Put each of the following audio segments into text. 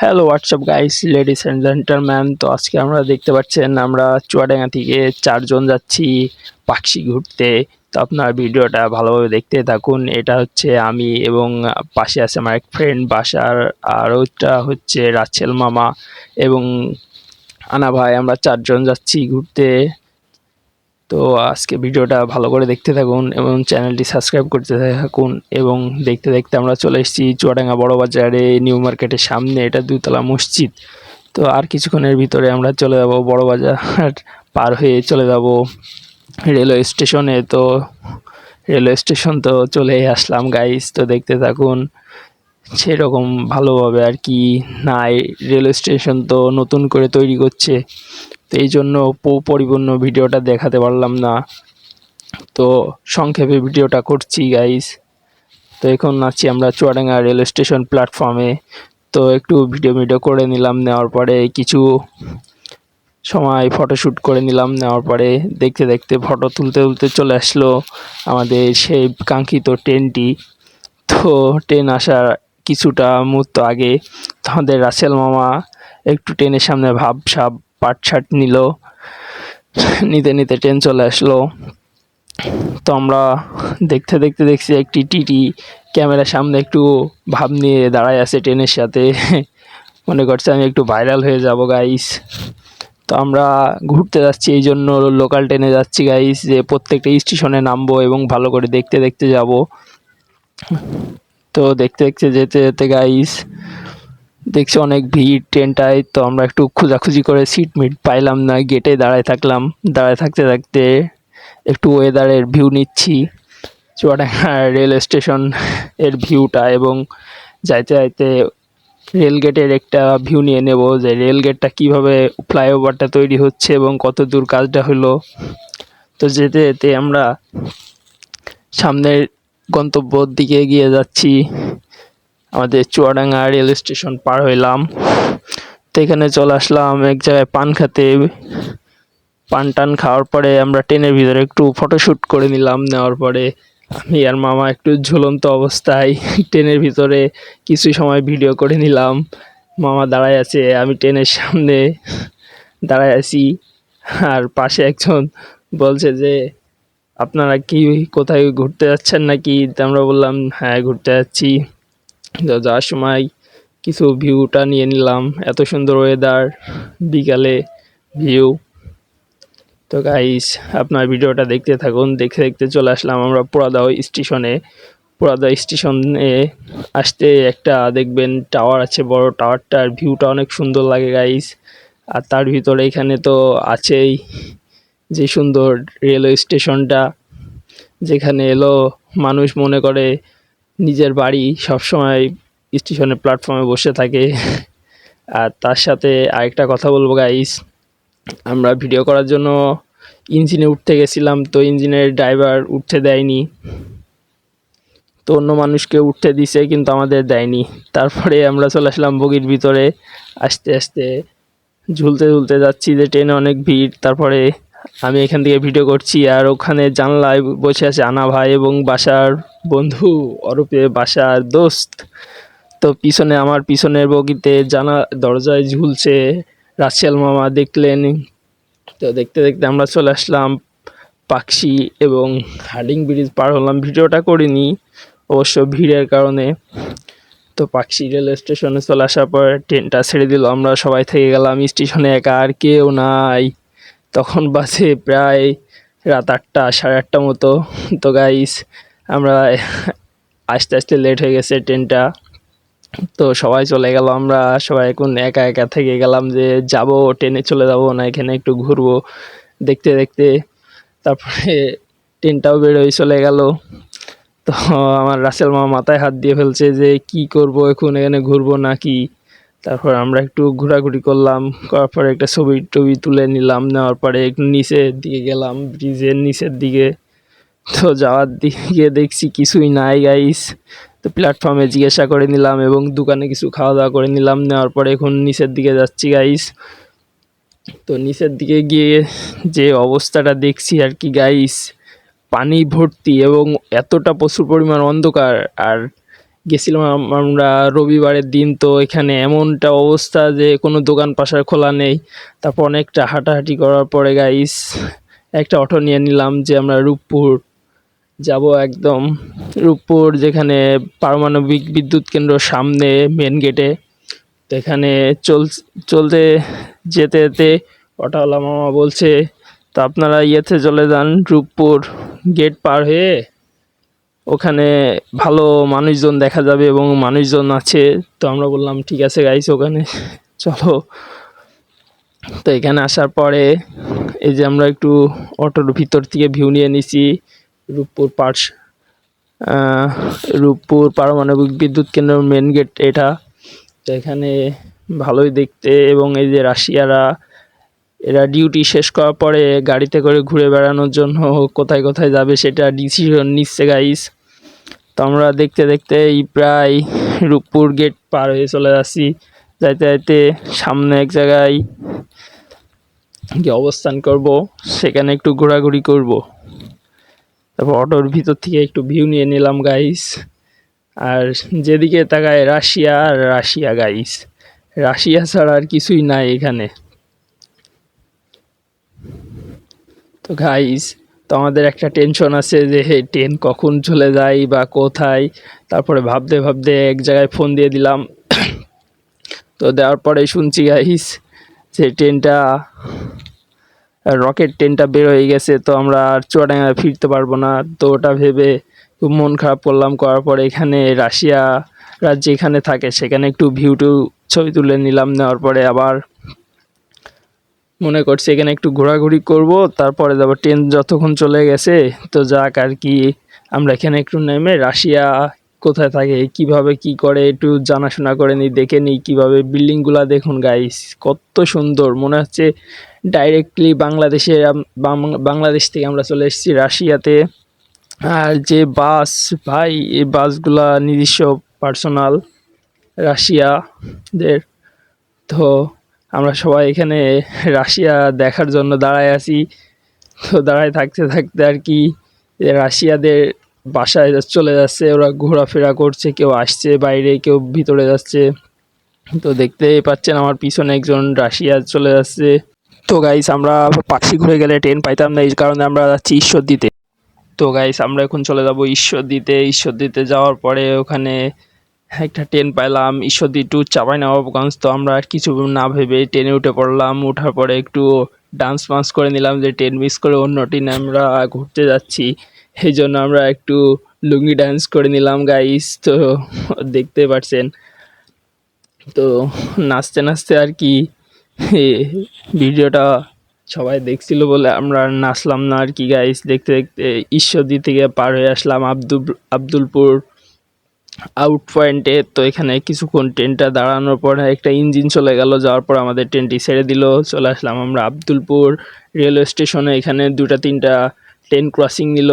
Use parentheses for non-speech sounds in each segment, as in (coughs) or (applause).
Hello WhatsApp guys ladies and gentleman তো আজকে আমরা দেখতে পাচ্ছেন, আমরা চুয়াডাঙ্গা থেকে চারজন যাচ্ছি পাখি ঘুরতে। তো আপনার ভিডিওটা ভালোভাবে দেখতে থাকুন। এটা হচ্ছে আমি এবং পাশে আছে আমার এক ফ্রেন্ড বাসার, আর ওইটা হচ্ছে রাছেল মামা এবং আনা ভাই। আমরা চারজন যাচ্ছি ঘুরতে। তো আজকে ভিডিওটা ভালো করে দেখতে থাকুন এবং চ্যানেলটি সাবস্ক্রাইব করতে থাকুন এবং দেখতে দেখতে আমরা চলে এসেছি চুয়াডাঙ্গা বড় বাজারে, নিউ মার্কেটের সামনে। এটা দুতলা মসজিদ। তো আর কিছুক্ষণের ভিতরে আমরা চলে যাব বড় বাজার পার হয়ে চলে যাব রেলওয়ে স্টেশনে। তো রেলওয়ে স্টেশন তো চলে আসলাম গাইস তো দেখতে থাকুন, সেরকম ভালোভাবে আর কি নাই। রেলওয়ে স্টেশন তো নতুন করে তৈরি করছে। তো এই জন্য পরিপূর্ণ ভিডিওটা দেখাতে পারলাম না। তো সংক্ষেপে ভিডিওটা করছি গাইস তো এখন আছি আমরা চুয়াডাঙ্গা রেল স্টেশন প্ল্যাটফর্মে। তো একটু ভিডিও ভিডিও করে নিলাম, নেওয়ার পরে কিছু সময় ফটোশ্যুট করে নিলাম, নেওয়ার পরে দেখতে দেখতে ফটো তুলতে তুলতে চলে আসলো আমাদের সেই কাঙ্ক্ষিত ট্রেনটি। তো ট্রেন আসার কিছুটা মুহূর্ত আগে আমাদের রাসেল মামা একটু ট্রেনের সামনে ভাব সাব পাট ছাট নিল, নিতে নিতে ট্রেন চলে আসলো। তো আমরা দেখতে দেখতে দেখছি একটি টিটি ক্যামেরার সামনে একটু ভাব নিয়ে দাঁড়ায় আছে ট্রেনের সাথে। মনে করছে আমি একটু ভাইরাল হয়ে যাব গাইস তো আমরা ঘুরতে যাচ্ছি, এই জন্য লোকাল ট্রেনে যাচ্ছি গাইস যে প্রত্যেকটা স্টেশনে নামবো এবং ভালো করে দেখতে দেখতে যাব। তো দেখতে দেখতে যেতে যেতে গাইস দেখছি অনেক ভিড় ট্রেনটায় তো আমরা একটু খোঁজাখুঁজি করে সিট মিট পাইলাম না গেটে দাঁড়ায় থাকলাম। দাঁড়ায় থাকতে থাকতে একটু ওয়েদারের ভিউ নিচ্ছি। চুয়াডাঙ্গা রেল স্টেশনের ভিউটা এবং যাইতে যাইতে রেল গেটের একটা ভিউ নিয়ে নেব যে রেল গেটটা কীভাবে ফ্লাইওভারটা তৈরি হচ্ছে এবং কত দূর কাজটা হলো। তো যেতে যেতে আমরা সামনের গন্তব্যর দিকে এগিয়ে যাচ্ছি। আমাদের চুয়াডাঙ্গা রেল স্টেশন পার হইলাম। তো এখানে চলে আসলাম এক জায়গায় পান খেতে। পান টান খাওয়ার পরে আমরা ট্রেনের ভিতরে একটু ফটোশ্যুট করে নিলাম। নেওয়ার পরে আমি আর মামা একটু ঝুলন্ত অবস্থায় ট্রেনের ভিতরে কিছু সময় ভিডিও করে নিলাম। মামা দাঁড়ায় আছে, আমি ট্রেনের সামনে দাঁড়ায় আছি। আর পাশে একজন বলছে যে, আপনারা কি কোথায় ঘুরতে যাচ্ছেন নাকি? আমরা বললাম হ্যাঁ ঘুরতে যাচ্ছি। যাওয়ার সময় কিছু ভিউটা নিয়ে নিলাম। এত সুন্দর ওয়েদার বিকালে ভিউ তো গাইস আপনার ভিডিওটা দেখতে থাকুন, দেখতে দেখতে চলে আসলাম আমরা পোড়াদাও স্টেশনে পোড়াদা স্টেশনে আসতে একটা দেখবেন টাওয়ার আছে, বড় টাওয়ারটার ভিউটা অনেক সুন্দর লাগে গাইস আর তার ভিতরে এখানে তো আছেই যে সুন্দর রেলওয়ে স্টেশনটা যেখানে এলো মানুষ মনে করে নিজের বাড়ি সবসময় স্টেশনের প্ল্যাটফর্মে বসে থাকে। আর তার সাথে আরেকটা কথা বলব গাইস আমরা ভিডিও করার জন্য ইঞ্জিনে উঠতে গেছিলাম, তো ইঞ্জিনের ড্রাইভার উঠতে দেয়নি। তো অন্য মানুষকে উঠতে দিছে, কিন্তু আমাদের দেয়নি। তারপরে আমরা চলে আসলাম বগির ভিতরে। আস্তে আস্তে ঝুলতে ঝুলতে যাচ্ছি যে ট্রেনে অনেক ভিড়। তারপরে আমি এখান থেকে ভিডিও করছি আর ওখানে জানলায় বসে আছে আনা ভাই এবং বাসার বন্ধু অরূপে বাসার দোস্ত। তো পিছনে আমার পিছনের বগিতে জানা দরজায় ঝুলছে রাসেল মামা দেখলেন। তো দেখতে দেখতে আমরা চলে আসলাম পাকশি এবং হার্ডিং ব্রিজ পার হলাম। ভিডিওটা করিনি, অবশ্য ভিড়ের কারণে। তো পাকশি রেল স্টেশনে চলে আসার পর ট্রেনটা ছেড়ে দিল। আমরা সবাই থেকে গেলাম, স্টেশনে একা আর কেউ নাই। তখন বাসে প্রায় রাত আটটা, সাড়ে আটটা মতো। তো গাইস আমরা আস্তে আস্তে লেট হয়ে গেছে ট্রেনটা তো সবাই চলে গেল, আমরা সবাই এখন একা একা থেকে গেলাম যে যাব ট্রেনে চলে যাব না, এখানে একটু ঘুরবো। দেখতে দেখতে তারপরে ট্রেনটাও বেরোয় চলে গেল। তো আমার রাসেল মামা মাথায় হাত দিয়ে ফেলছে যে কি করব এখন, এখানে ঘুরবো না নাকি? তারপর আমরা একটু ঘোরাঘুরি করলাম, করার পরে একটা ছবি টবি তুলে নিলাম, নেওয়ার পরে একটু নিচের দিকে গেলাম, ব্রিজের নিচের দিকে। তো যাওয়ার দিকে দেখছি কিছুই নাই গাইস তো প্ল্যাটফর্মে জিজ্ঞাসা করে নিলাম এবং দোকানে কিছু খাওয়া দাওয়া করে নিলাম, নেওয়ার পরে এখন নিচের দিকে যাচ্ছি গাইস তো নিচের দিকে গিয়ে যে অবস্থাটা দেখছি আর কি গাইস পানি ভর্তি এবং এতটা প্রচুর পরিমাণ অন্ধকার, আর গেছিলাম আমরা রবিবারের দিন, তো এখানে এমনটা অবস্থা যে কোনো দোকান পাশার খোলা নেই। তারপর অনেকটা হাঁটাহাঁটি করার পরে গাইস একটা অটো নিয়ে নিলাম যে আমরা রূপপুর যাব একদম। রূপপুর যেখানে পারমাণবিক বিদ্যুৎ কেন্দ্র সামনে মেন গেটে তো এখানে চল, চলতে যেতে যেতে অটোওয়ালা মামা বলছে, তো আপনারা ইয়েতে চলে যান, রূপপুর গেট পার হয়ে? ওখানে ভালো মানুষজন দেখা যাবে এবং মানুষজন আছে। তো আমরা বললাম, ঠিক আছে গাইস ওখানে চলো। তো এখানে আসার পরে এই যে আমরা একটু অটোর ভিতর থেকে ভিউ নিয়ে নিছি, রূপপুর পার্স রূপপুর পারমাণবিক বিদ্যুৎ কেন্দ্রের মেন গেট এটা। তো এখানে ভালোই দেখতে এবং এই যে রাশিয়ারা, এরা ডিউটি শেষ করার পরে গাড়িতে করে ঘুরে বেড়ানোর জন্য কোথায় কোথায় যাবে সেটা ডিসিশন নিচ্ছে গাইস তো আমরা দেখতে দেখতে এই প্রায় রূপপুর গেট পার হয়ে চলে যাচ্ছি। যাইতে যাইতে সামনে এক জায়গায় গিয়ে অবস্থান করব। সেখানে একটু ঘোরাঘুরি করব। তারপর অটোর ভিতর থেকে একটু ভিউ নিয়ে নিলাম গাইস আর যেদিকে তাকায় রাশিয়া আর রাশিয়া গাইস রাশিয়া ছাড়া আর কিছুই নাই এখানে। তো গাইস তো আমাদের একটা টেনশন আছে যে হে ট্রেন কখন চলে যায় বা কোথায়? তারপরে ভাবতে ভাবতে এক জায়গায় ফোন দিয়ে দিলাম। তো দেওয়ার পরে শুনছি, গাইস, যে ট্রেনটা রকেট ট্রেনটা বের হয়ে গেছে, তো আমরা আর চুয়াডাঙ্গায় ফিরতে পারব না। তো ওটা ভেবে খুব মন খারাপ করলাম। করার পরে এখানে রাশিয়া রাজ্য যেখানে থাকে, সেখানে একটু ভিউ টু ছবি তুলে নিলাম। নেওয়ার পরে আবার মনে করছি এখানে একটু ঘোরাঘুরি করব, তারপরে যাব ট্রেন যতক্ষণ চলে গেছে। তো যাক আর কি, আমরা এখানে একটু নেমে রাশিয়া কোথায় থাকে, কীভাবে কি করে, একটু জানাশোনা করে নিই, দেখে নিই কীভাবে বিল্ডিংগুলা দেখুন গাইস কত সুন্দর। মনে হচ্ছে ডাইরেক্টলি বাংলাদেশে বাংলাদেশ থেকে আমরা চলে এসেছি রাশিয়াতে। আর যে বাস, ভাই, এই বাসগুলা নিজস্ব পার্সোনাল রাশিয়াদের। তো আমরা সবাই এখানে রাশিয়া দেখার জন্য দাঁড়ায় আছি। তো দাঁড়ায় থাকতে থাকতে আর কি রাশিয়াদের বাসায় চলে যাচ্ছে, ওরা ঘোরাফেরা করছে, কেউ আসছে বাইরে, কেউ ভিতরে যাচ্ছে। তো দেখতেই পাচ্ছেন আমার পিছনে একজন রাশিয়া চলে যাচ্ছে। তো গাইস আমরা পাখি ঘুরে গেলে ট্রেন পাইতাম না, এই কারণে আমরা যাচ্ছি ঈশ্বর দিতে তো গাইস আমরা এখন চলে যাব ঈশ্বর দিতে ঈশ্বর দিতে যাওয়ার পরে ওখানে একটা ট্রেন পাইলাম ঈশ্বরদী টু চাঁপাইনবাবগঞ্জ তো আমরা আর কিছু না ভেবে ট্রেনে উঠে পড়লাম ওঠার পরে একটু ডান্স ফান্স করে নিলাম যে ট্রেন মিস করে অন্য ট্রেনে আমরা ঘুরতে যাচ্ছি। সেই জন্য আমরা একটু লুঙ্গি ডান্স করে নিলাম গাইস তো দেখতে পাচ্ছেন তো নাচতে নাচতে আর কি ভিডিওটা সবাই দেখছিল বলে আমরা নাচলাম না আর কি গাইস দেখতে দেখতে ঈশ্বরদী থেকে পার হয়ে আসলাম আব্দুল আব্দুলপুর। আউট পয়েন্টে তো এখানে কিছুক্ষণ ট্রেনটা দাঁড়ানোর পর একটা ইঞ্জিন চলে গেল, যাওয়ার পর আমাদের ট্রেনটি ছেড়ে দিল, চলে আসলাম আমরা আব্দুলপুর রেলওয়ে স্টেশনে এখানে দুটা তিনটা ট্রেন ক্রসিং নিল।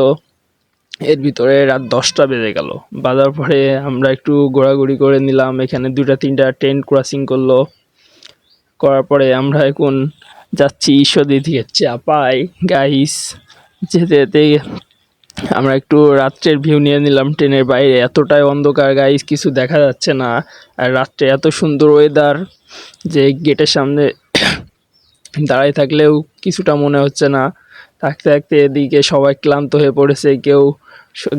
এর ভিতরে রাত দশটা বেজে গেল। বাজার পরে আমরা একটু ঘোরাঘুরি করে নিলাম, এখানে দুটা তিনটা ট্রেন ক্রসিং করল। করার পরে আমরা এখন যাচ্ছি ঈশ্বরদী থেকে। চাপাই গাইস যেতে যেতে আমরা একটু রাত্রের ভিউ নিয়ে নিলাম ট্রেনের বাইরে। এতটাই অন্ধকার গাইস কিছু দেখা যাচ্ছে না। আর রাত্রে এত সুন্দর ওয়েদার যে গেটের সামনে (coughs) দাঁড়ায় থাকলেও কিছুটা মনে হচ্ছে না। থাকতে থাকতে এদিকে সবাই ক্লান্ত হয়ে পড়েছে, কেউ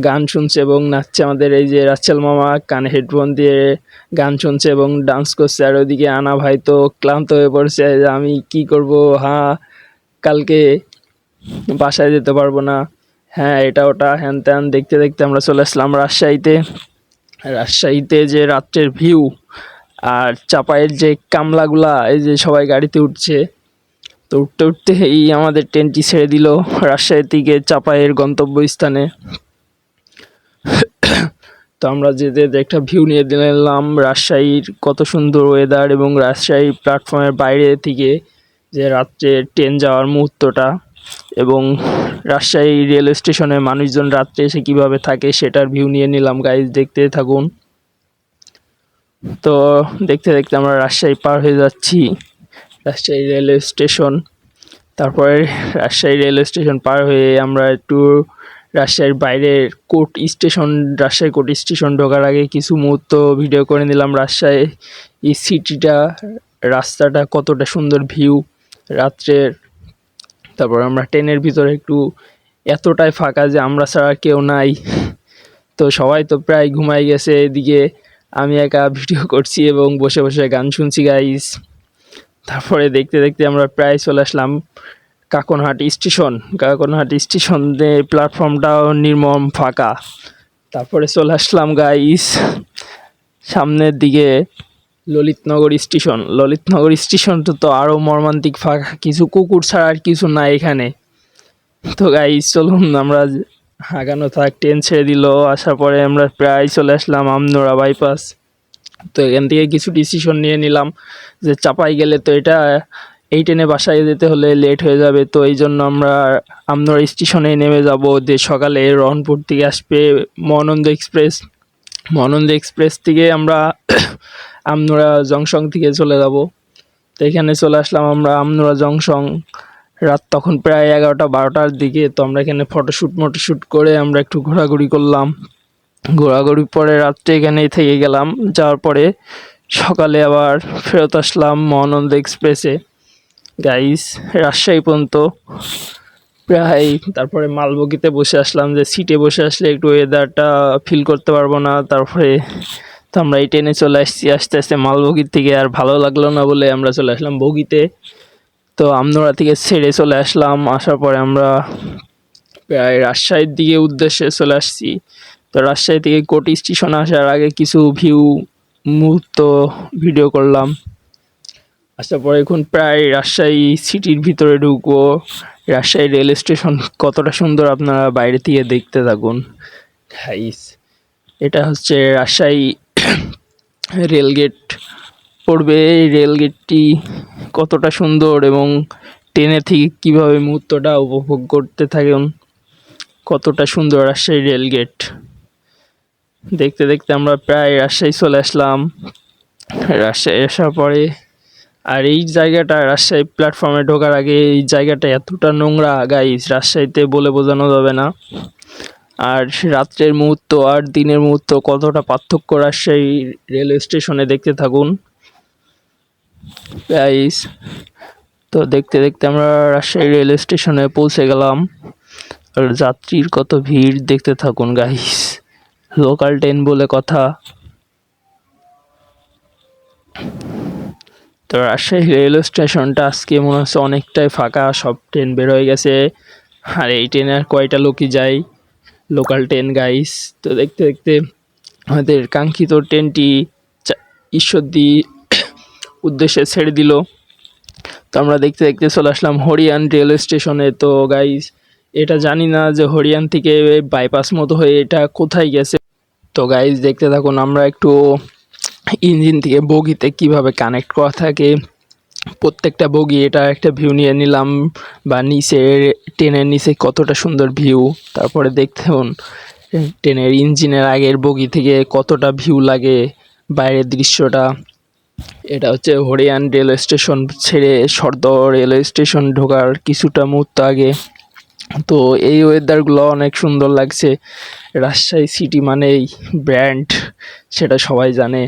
গান শুনছে এবং নাচছে। আমাদের এই যে রাচ্ছেল মামা কানে হেডফোন দিয়ে গান শুনছে এবং ডান্স করছে। আর ওইদিকে আনা ভাই তো ক্লান্ত হয়ে পড়েছে আমি কি করব? হ্যাঁ কালকে বাসায় যেতে পারব না। হ্যাঁ এটা ওটা হ্যান ত্যান দেখতে দেখতে আমরা চলে আসলাম রাজশাহীতে। রাজশাহীতে যে রাত্রের ভিউ আর চাপায়ের যে কামলাগুলা, এই যে সবাই গাড়িতে উঠছে, তো উঠতে উঠতে এই আমাদের ট্রেনটি ছেড়ে দিল রাজশাহীর থেকে চাপায়ের গন্তব্যস্থানে। তো আমরা যেতে যেতে একটা ভিউ নিয়ে নিলাম রাজশাহীর কত সুন্দর ওয়েদার এবং রাজশাহী প্ল্যাটফর্মের বাইরে থেকে যে রাত্রে ট্রেন যাওয়ার মুহূর্তটা। এবং রাজশাহী রেল স্টেশনে মানুষজন রাত্রে এসে কীভাবে থাকে সেটার ভিউ নিয়ে নিলাম। গাইজ দেখতে থাকুন। তো দেখতে দেখতে আমরা রাজশাহী পার হয়ে যাচ্ছি। Rajshahi railway station. তারপরে রাজশাহী রেলওয়ে স্টেশন পার হয়ে আমরা একটু রাজশাহীর বাইরের court station, Rajshahi court station ঢোকার আগে কিছু মুহূর্ত ভিডিও করে নিলাম। রাজশাহী এই সিটিটা রাস্তাটা কতটা সুন্দর ভিউ রাত্রের তারপর আমরা ট্রেনের ভিতরে একটু এতটাই ফাঁকা যে আমরা ছাড়া কেউ নাই। তো সবাই তো প্রায় ঘুমাই গেছে এদিকে। আমি একা ভিডিও করছি এবং বসে বসে গান শুনছি গাইস তারপরে দেখতে দেখতে আমরা প্রায় চলে আসলাম কাকনহাট স্টেশন। কাকনহাট স্টেশনে প্ল্যাটফর্মটাও নির্মম ফাঁকা। তারপরে চলে আসলাম গাইস সামনের দিকে ললিতনগর স্টেশন। ললিতনগর স্টেশন তো আরও মর্মান্তিক ফাঁকা। কিছু কুকুর ছাড়া আর কিছু নাই এখানে। তো গাই চলুন আমরা আগানো থাক ট্রেন ছেড়ে দিল। আসার পরে আমরা প্রায় চলে আসলাম আমনোরা বাইপাস তো এখান থেকে কিছু ডিসিশন নিয়ে নিলাম যে চাপাই গেলে তো এটা, এই ট্রেনে বাসায় যেতে হলে লেট হয়ে যাবে। তো এই জন্য আমরা আমনোরা স্টেশনে নেমে যাব। যে সকালে রহনপুর থেকে আসবে মহানন্দ এক্সপ্রেস মহানন্দ এক্সপ্রেস থেকে আমরা আমনোরা জংশন থেকে চলে যাব। তো এখানে চলে আসলাম আমরা আমনোরা জংশন রাত তখন প্রায় এগারোটা, বারোটার দিকে। তো আমরা এখানে ফটোশ্যুট, মোটোশ্যুট করে আমরা একটু ঘোরাঘুরি করলাম। ঘোরাঘুরি পরে রাত্রে এখানেই থেকে গেলাম। যাওয়ার পরে সকালে আবার ফেরত আসলাম মহানন্দ এক্সপ্রেসে। গাইস, রাজশাহী পর্যন্ত প্রায়, তারপরে মালবগিতে বসে আসলাম যে সিটে বসে আসলে একটু ওয়েদারটা ফিল করতে পারব না। তারপরে তো আমরা এই ট্রেনে চলে আসছি, আস্তে আস্তে মালবগির থেকে আর ভালো লাগল না বলে আমরা চলে আসলাম বগিতে। তো আমনোরা থেকে ছেড়ে চলে আসলাম, আসার পরে আমরা প্রায় রাজশাহীর দিকে উদ্দেশ্যে চলে আসছি। তো রাজশাহী থেকে কোটি স্টেশন আসার আগে কিছু ভিউ মুহূর্ত ভিডিও করলাম। আসার পরে এখন প্রায় রাজশাহী সিটির ভিতরে ঢুকবো। রাজশাহী রেল স্টেশন কতটা সুন্দর আপনারা বাইরে থেকে দেখতে থাকুন। হাইস এটা হচ্ছে রাজশাহী রেলগেট পড়বে। এই রেলগেটটি কতটা সুন্দর এবং ট্রেনে থেকে কীভাবে মুহূর্তটা উপভোগ করতে থাকুন কতটা সুন্দর রাজশাহী রেলগেট দেখতে দেখতে আমরা প্রায় রাজশাহী চলে আসলাম। রাজশাহী আসার পরে আর এই জায়গাটা রাজশাহী প্ল্যাটফর্মে ঢোকার আগে এই জায়গাটা এতটা নোংরা। গাইস রাজশাহীতে বলে বোঝানো যাবে না। আর রাত্রের মুহূর্ত আর দিনের মুহূর্ত কতটা পার্থক্য রাজশাহী রেলওয়ে স্টেশনে দেখতে থাকুন। গাইস তো দেখতে দেখতে আমরা রাজশাহী রেলওয়ে স্টেশনে পৌঁছে গেলাম। আর যাত্রীর কত ভিড় দেখতে থাকুন গাইস লোকাল ট্রেন বলে কথা। তো রাজশাহী রেলওয়ে স্টেশনটা আজকে মনে হচ্ছে অনেকটাই ফাঁকা, সব ট্রেন বের হয়ে গেছে। আর এই ট্রেনে আর কয়টা লোকই যায়? লোকাল ট্রেন গাইস তো দেখতে দেখতে আমাদের কাঙ্ক্ষিত ট্রেনটি চা- ঈশ্বরদী (coughs) উদ্দেশ্যে ছেড়ে দিল। তো আমরা দেখতে দেখতে চলে আসলাম হরিয়ান রেলওয়ে স্টেশনে তো গাইস এটা জানি না যে হরিয়ান থেকে বাইপাস মতো হয়ে এটা কোথায় গেছে। তো গাইস দেখতে থাকুন, আমরা একটু ইঞ্জিন থেকে বগিতে কীভাবে কানেক্ট করা থাকে। প্রত্যেকটা বগি এটা একটা ভিউ নিয়ে নিলাম, বা নিচে ট্রেনের নিচে কতটা সুন্দর ভিউ তারপরে দেখতে হন ট্রেনের ইঞ্জিনের আগের বগি থেকে কতটা ভিউ লাগে, বাইরের দৃশ্যটা। এটা হচ্ছে হরিয়ান রেলওয়ে স্টেশন ছেড়ে সর্দ রেলওয়ে স্টেশন ঢোকার কিছুটা মুহূর্ত আগে। তো এই ওয়েদারগুলো অনেক সুন্দর লাগছে। রাজশাহী সিটি মানেই ব্র্যান্ড সেটা সবাই জানে।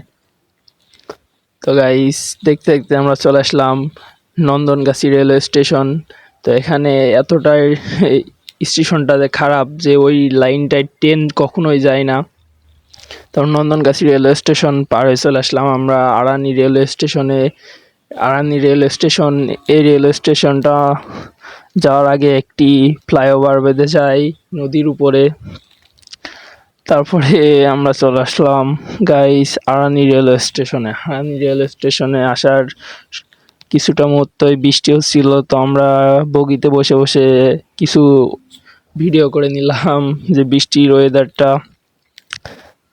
তো গাইস দেখতে দেখতে আমরা চলে আসলাম নন্দনগাছি রেলওয়ে স্টেশন তো এখানে এতটাই এই স্টেশনটা যে খারাপ যে ওই লাইনটায় ট্রেন কখনোই যায় না। তখন নন্দনগাছি রেলওয়ে স্টেশন পার হয়ে চলে আসলাম আমরা আড়ানি রেলওয়ে স্টেশনে আড়ানি রেলওয়ে স্টেশন এই রেলওয়ে স্টেশনটা যাওয়ার আগে একটি ফ্লাইওভার বেঁধে যায় নদীর উপরে। তারপরে আমরা চলে আসলাম গাইস আড়ানি রেলওয়ে স্টেশনে। আড়ানি রেলওয়ে স্টেশনে আসার কিছুটা মুহূর্তই বৃষ্টি হচ্ছিল, তো আমরা বগিতে বসে বসে কিছু ভিডিও করে নিলাম যে বৃষ্টির ওয়েদারটা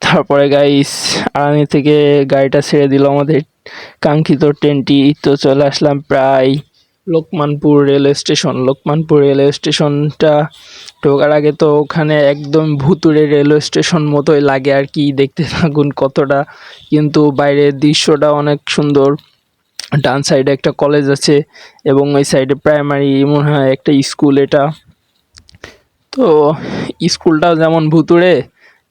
তারপরে গাইস আড়ানি থেকে গাড়িটা ছেড়ে দিল আমাদের কাঙ্ক্ষিত ট্রেনটি তো চলে আসলাম প্রায় Lokmanpur railway station. Lokmanpur railway স্টেশনটা ঢোকার আগে তো ওখানে একদম ভুতুড়ে রেলওয়ে স্টেশন মতোই লাগে আর কি, দেখতে থাকুন কতটা। কিন্তু বাইরের দৃশ্যটা অনেক সুন্দর। ডান সাইডে একটা কলেজ আছে এবং ওই সাইডে প্রাইমারি মনে হয় একটা স্কুল এটা। তো স্কুলটাও যেমন ভুতুড়ে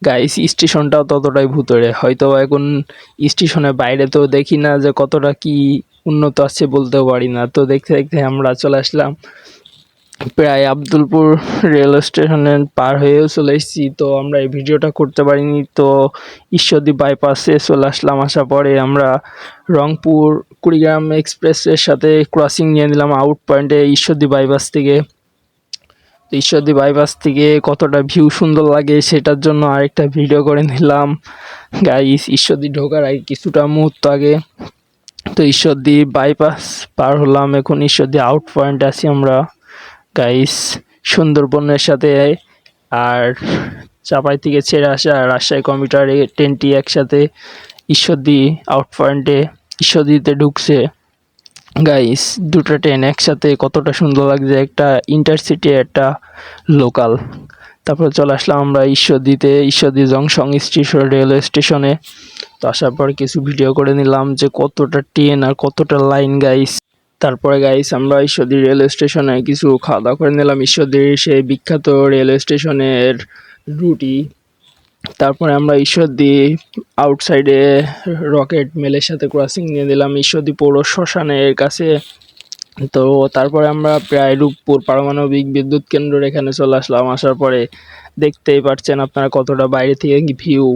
গাইস স্টেশনটাও ততটাই ভুতুড়ে। হয়তো এখন স্টেশনের বাইরে তো দেখি না যে কতটা কি উন্নত আছে বলতেও পারি না। তো দেখতে দেখতে আমরা চলে আসলাম প্রায় আব্দুলপুর রেল স্টেশনে পার হয়েও চলে এসেছি। তো আমরা এই ভিডিওটা করতে পারিনি। তো ঈশ্বরদী বাইপাসে চলে আসলাম আসার পরে আমরা রংপুর কুড়িগ্রাম এক্সপ্রেসের সাথে ক্রসিং নিয়ে নিলাম আউট পয়েন্টে ঈশ্বরদী বাইপাস থেকে। ঈশ্বরদী বাইপাস থেকে কতটা ভিউ সুন্দর লাগে সেটার জন্য আরেকটা ভিডিও করে নিলাম। গাইস ঈশ্বরদী ঢোকার আগে কিছুটা মুহূর্ত আগে তো ঈশ্বরদী বাইপাস পার হলাম। এখন ঈশ্বরদী আউট পয়েন্ট আছি আমরা। গাইস সুন্দরবনের সাথে আর চাপাই থেকে ছেড়ে আসা রাজশাহী কম্পিউটার এই ট্রেনটি একসাথে ঈশ্বরদী আউট পয়েন্টে ঈশ্বরদীতে ঢুকছে। গাইস দুটো ট্রেন একসাথে কতটা সুন্দর লাগছে। একটা ইন্টারসিটি একটা লোকাল তারপর চলে আসলাম আমরা ঈশ্বরদীতে। ঈশ্বরদী জংশন স্টেশন রেলওয়ে স্টেশনে তো আসার পর কিছু ভিডিও করে নিলাম যে কতটা ট্রেন আর কতটা লাইন গাইস তারপরে গাইস আমরা ঈশ্বরদী রেলওয়ে স্টেশনে কিছু খাওয়া দাওয়া করে নিলাম। ঈশ্বরদীর সেই বিখ্যাত রেলওয়ে স্টেশনের রুটি। তারপরে আমরা ঈশ্বরদী আউটসাইডে রকেট মেলের সাথে ক্রসিং নিয়ে দিলাম ঈশ্বরদী পৌর শ্মশানের কাছে। তো তারপরে আমরা প্রায় রূপপুর পারমাণবিক বিদ্যুৎ কেন্দ্রের এখানে চলে আসলাম। আসার পরে দেখতেই পারছেন আপনারা কতটা বাইরে থেকে ভিউ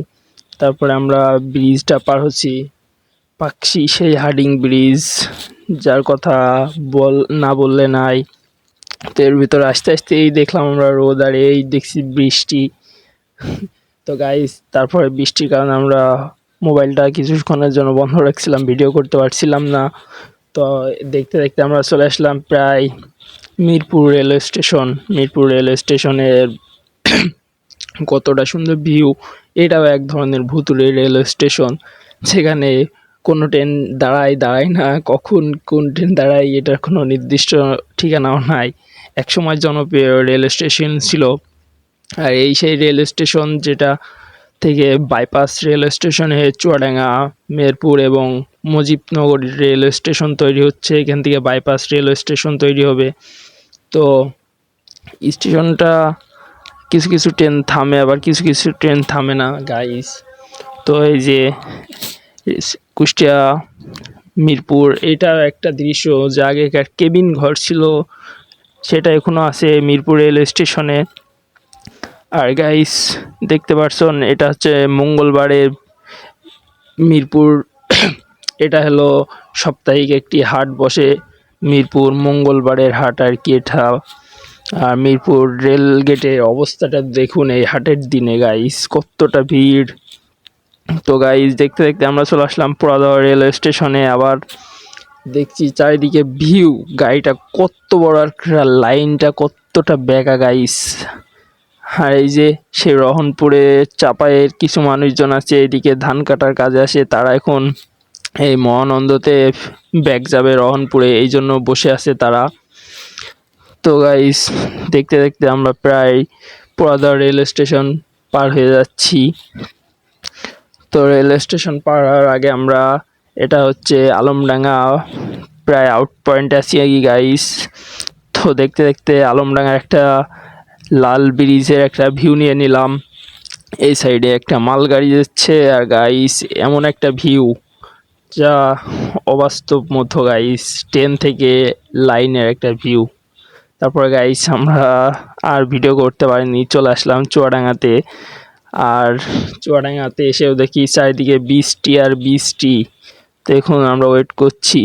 তারপরে আমরা ব্রিজটা পার হচ্ছি। পাকশি সেই হার্ডিং ব্রিজ যার কথা বল, না বললে নাই। তো এর ভিতরে আস্তে আস্তেই দেখলাম আমরা রোদ, আর এই দেখছি বৃষ্টি। তো গাইস তারপরে বৃষ্টির কারণে আমরা মোবাইলটা কিছুক্ষণের জন্য বন্ধ রাখছিলাম ভিডিও করতে পারছিলাম না। তো দেখতে দেখতে আমরা চলে আসলাম প্রায় Mirpur railway station Mirpur railway স্টেশনের (clears throat) কতটা সুন্দর ভিউ এটাও এক ধরনের ভুতুরে রেলওয়ে স্টেশন সেখানে কোনো ট্রেন দাঁড়ায় দাঁড়ায় না, কখন কোন ট্রেন দাঁড়ায়, এটার কোনো নির্দিষ্ট ঠিকানাও নাই। একসময় জনপ্রিয় রেল স্টেশন ছিল আর এই সেই রেল স্টেশন যেটা থেকে বাইপাস রেল স্টেশনে চুয়াডাঙ্গা, মেরপুর এবং মুজিবনগর রেল স্টেশন তৈরি হচ্ছে। এখান থেকে বাইপাস রেল স্টেশন তৈরি হবে। তো স্টেশনটা কিছু কিছু ট্রেন থামে, আবার কিছু কিছু ট্রেন থামে না গাইস তো এই যে কুষ্টিয়া, মিরপুর এটা একটা দৃশ্য যে আগেকার কেবিন ঘর ছিল, সেটা এখনও আছে মিরপুর রেল স্টেশনে। আর গাইস দেখতে পারছেন, এটা হচ্ছে মঙ্গলবারের মিরপুর। (clears throat) এটা হলো সাপ্তাহিক একটি হাট বসে। মিরপুর মঙ্গলবারের হাট আর কি এটা। আর মিরপুর রেল গেটের অবস্থাটা দেখুন এই হাটের দিনে গাইস কতটা ভিড়। তো গাইস দেখতে দেখতে আমরা চলে আসলাম পোড়াদহ রেলওয়ে স্টেশনে। আবার দেখছি চারিদিকে ভিউ গাড়িটা কত বড় আর লাইনটা কতটা বেকা গাইস আর এই যে সেই রহনপুরে চাপায়ের কিছু মানুষজন আছে, এদিকে ধান কাটার কাজে আসে তারা এখন এই মহানন্দতে ব্যাগ যাবে রহনপুরে, এই জন্য বসে আছে তারা। তো গাইস দেখতে দেখতে আমরা প্রায় পোড়াদা রেল স্টেশন পার হয়ে যাচ্ছি। তো রেল স্টেশন পার হওয়ার আগে আমরা, এটা হচ্ছে আলমডাঙ্গা, প্রায় আউট পয়েন্টে আছি আগে গাইস তো দেখতে দেখতে আলমডাঙ্গার একটা লাল ব্রিজের একটা ভিউ নিয়ে নিলাম। এই সাইডে একটা মাল গাড়ি যাচ্ছে আর গাইস এমন একটা ভিউ যা অবাস্তব মতো গাইস ট্রেন থেকে লাইনের একটা ভিউ তারপরে গাইস আমরা আর ভিডিও করতে পারিনি, চলে আসলাম চুয়াডাঙ্গাতে। আর চুয়াডাঙ্গাতে এসেও দেখি চারিদিকে বৃষ্টি আর বৃষ্টি। তো এখন আমরা ওয়েট করছি।